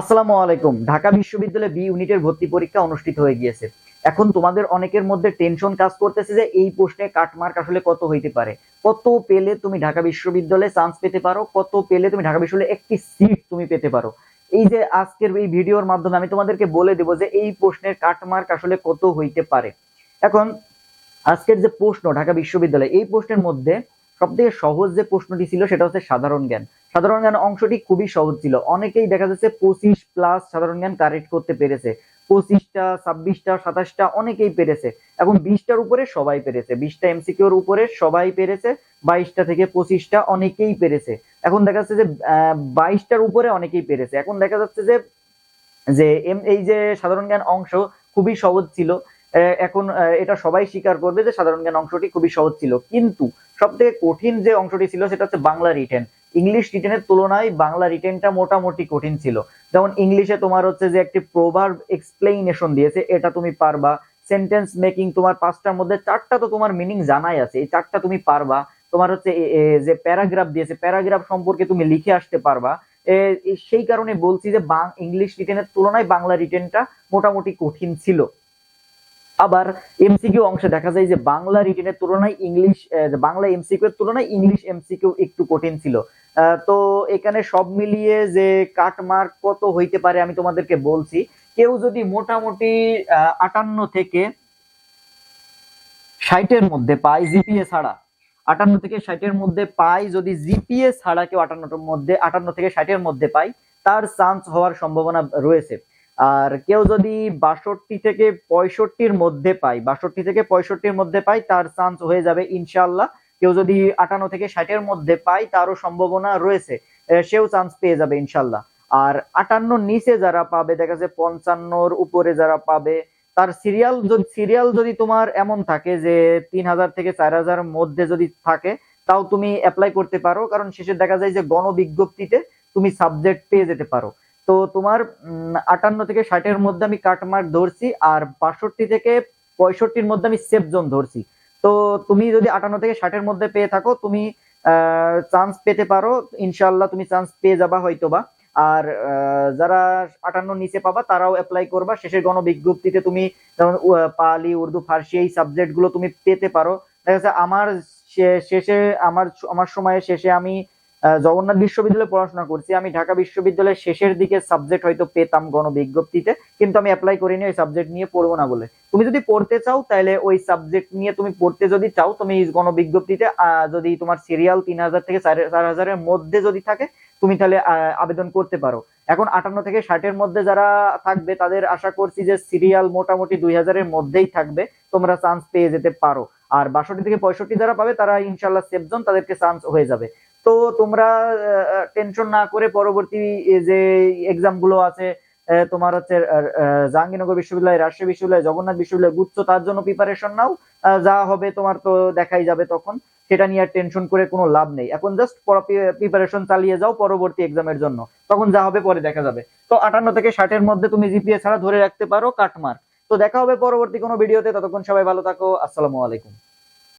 আসসালামু আলাইকুম। ঢাকা বিশ্ববিদ্যালয়ে বি ইউনিটের ভর্তি পরীক্ষা অনুষ্ঠিত হয়ে গিয়েছে। এখন তোমাদের অনেকের মধ্যে টেনশন কাজ করতেছে যে এই প্রশ্নে কাটমার্ক আসলে কত হইতে পারে। কত পেলে তুমি ঢাকা বিশ্ববিদ্যালয়ে চান্স পেতে পারো? কত পেলে তুমি ঢাকা বিশ্ববিদ্যালয়ে একটি সিট তুমি পেতে পারো? এই যে আজকের এই ভিডিওর মাধ্যমে আমি তোমাদেরকে বলে দেবো যে এই প্রশ্নের কাটমার্ক আসলে কত হইতে পারে। এখন আজকের যে প্রশ্ন ঢাকা বিশ্ববিদ্যালয়ে, এই প্রশ্নের মধ্যে সব থেকে সহজ যে প্রশ্নটি ছিল সেটা হচ্ছে সাধারণ জ্ঞান। সাধারণ জ্ঞান অংশটি খুবই সহজ ছিল। অনেকেই দেখা যাচ্ছে পঁচিশ প্লাস সাধারণ জ্ঞান কারেক্ট করতে পেরেছে। পঁচিশটা, ছাব্বিশটা, সাতাশটা অনেকেই পেরেছে। এবং বিশটার উপরে সবাই পেরেছে। বিশটা এমসিকিউর উপরে সবাই পেরেছে। বাইশটা থেকে পঁচিশটা অনেকেই পেরেছে। এখন দেখা যাচ্ছে যে বাইশটার উপরে অনেকেই পেরেছে। এখন দেখা যাচ্ছে যে যে এম- এই যে সাধারণ জ্ঞান অংশ খুবই সহজ ছিল। এখন এটা সবাই স্বীকার করবে যে সাধারণ জ্ঞান অংশটি খুবই সহজ ছিল। কিন্তু সব থেকে কঠিন যে অংশটি ছিল সেটা হচ্ছে বাংলা রিটেন ইংলিশ রিটেনের তুলনায় বাংলা রিটেনটা মোটামুটি কঠিন ছিল। যেমন ইংলিশে তোমার হচ্ছে যে একটি প্রভার্ব এক্সপ্লেইনেশন দিয়েছে, এটা তুমি পারবা। সেন্টেন্স মেকিং তোমার পাঁচটার মধ্যে চারটা তো তোমার মিনিং জানাই আছে, এই চারটা তুমি পারবা। তোমার হচ্ছে যে প্যারাগ্রাফ দিয়েছে প্যারাগ্রাফ সম্পর্কে তুমি লিখে আসতে পারবা। সেই কারণে বলছি যে ইংলিশ রিটেনের তুলনায় বাংলা রিটেনটা মোটামুটি কঠিন ছিল। আবার এমসিকিউ অংশে দেখা যায় যে বাংলা রিটেনের তুলনায় ইংলিশ বাংলা এমসিকিউ এর তুলনায় ইংলিশ এমসিকিউ একটু কঠিন ছিল। তো এখানে সব মিলিয়ে যে কাট মার্ক কত হইতে পারে আমি তোমাদেরকে বলছি। কেউ যদি মোটামুটি আটান্ন থেকে ষাটের মধ্যে পায় জিপিএ ছাড়া, আটান্ন থেকে ষাটের মধ্যে পায়, যদি জিপিএ ছাড়া কেউ আটান্নটার মধ্যে, আটান্ন থেকে ষাটের মধ্যে পায়, তার চান্স হওয়ার সম্ভাবনা রয়েছে। আর কেউ যদি বাষট্টি থেকে পঁয়ষট্টির মধ্যে পায়, বাষট্টি থেকে পঁয়ষট্টির মধ্যে পায়, তার চান্স হয়ে যাবে ইনশাল্লাহ কেউ যদি আটান্ন থেকে ষাটের মধ্যে পায়, তারও সম্ভাবনা রয়েছে সেও চান্স পেয়ে যাবে ইনশাল্লাহ আর আটান্ন নিচে যারা পাবে, দেখা যাচ্ছে পঞ্চান্নর উপরে যারা পাবে, তার সিরিয়াল যদি সিরিয়াল যদি তোমার এমন থাকে যে তিন হাজার থেকে চার হাজার মধ্যে যদি থাকে, তাও তুমি অ্যাপ্লাই করতে পারো। কারণ শেষে দেখা যায় যে গণবিজ্ঞপ্তিতে তুমি সাবজেক্ট পেয়ে যেতে পারো। তো তোমার আটান্ন থেকে ষাটের মধ্যে আমি কাটমার্ক ধরছি আর বাষট্টি থেকে পঁয়ষট্টির মধ্যে আমি সেফ জোন ধরছি। তো তুমি যদি আটান্ন থেকে ষাটের মধ্যে পেয়ে থাকো, তুমি চান্স পেতে পারো। ইনশাল্লাহ তুমি চান্স পেয়ে যাবা হয়তোবা। আর যারা আটান্ন নিচে পাবা, তারাও অ্যাপ্লাই করবা। শেষের গণবিজ্ঞপ্তিতে তুমি, যেমন পালি, উর্দু, ফার্সি এই সাবজেক্টগুলো তুমি পেতে পারো। দেখা যাচ্ছে আমার শেষে, আমার আমার সময়ের শেষে আমি জগন্নাথ বিশ্ববিদ্যালয়ে পড়াশোনা করছি। আমি ঢাকা বিশ্ববিদ্যালয়ের শেষের দিকে সাবজেক্ট হয়তো পেতাম গণবিজ্ঞপ্তিতে, কিন্তু আমি অ্যাপ্লাই করিনি, ওই সাবজেক্ট নিয়ে পড়ব না বলে। তুমি যদি পড়তে চাও, তাহলে ওই সাবজেক্ট নিয়ে তুমি পড়তে যদি চাও, তুমি গণবিজ্ঞপ্তিতে যদি তোমার সিরিয়াল তিন হাজার থেকে চার হাজারের মধ্যে যদি থাকে, তুমি তাহলে আবেদন করতে পারো। এখন আটান্ন থেকে ষাটের মধ্যে যারা থাকবে, তাদের আশা করছি যে সিরিয়াল মোটামুটি দুই হাজারের মধ্যেই থাকবে, তোমরা চান্স পেয়ে যেতে পারো। আর বাষট্টি থেকে পঁয়ষট্টি যারা পাবে, তারা ইনশাল্লাহ সেফজন তাদেরকে চান্স হয়ে যাবে। তো তোমরা টেনশন না করে পরবর্তী যে এক্সামগুলো আছে তোমার হচ্ছে জাহাঙ্গীরনগর বিশ্ববিদ্যালয়, রাজশাহী বিশ্ববিদ্যালয়, জগন্নাথ বিশ্ববিদ্যালয়, গুচ্ছ, তার জন্য প্রিপারেশন নাও। যা হবে তোমার তো দেখাই যাবে তখন। সেটা নিয়ে আর টেনশন করে কোনো লাভ নেই। এখন জাস্ট প্রিপারেশন চালিয়ে যাও পরবর্তী এক্সামের জন্য। তখন যা হবে পরে দেখা যাবে। তো আটান্ন থেকে ষাটের মধ্যে তুমি জিপিএ ছাড়া ধরে রাখতে পারো কাটমার্ক তো দেখা হবে পরবর্তী কোনো ভিডিওতে ততক্ষণ সবাই ভালো থাকো। আসসালামু আলাইকুম।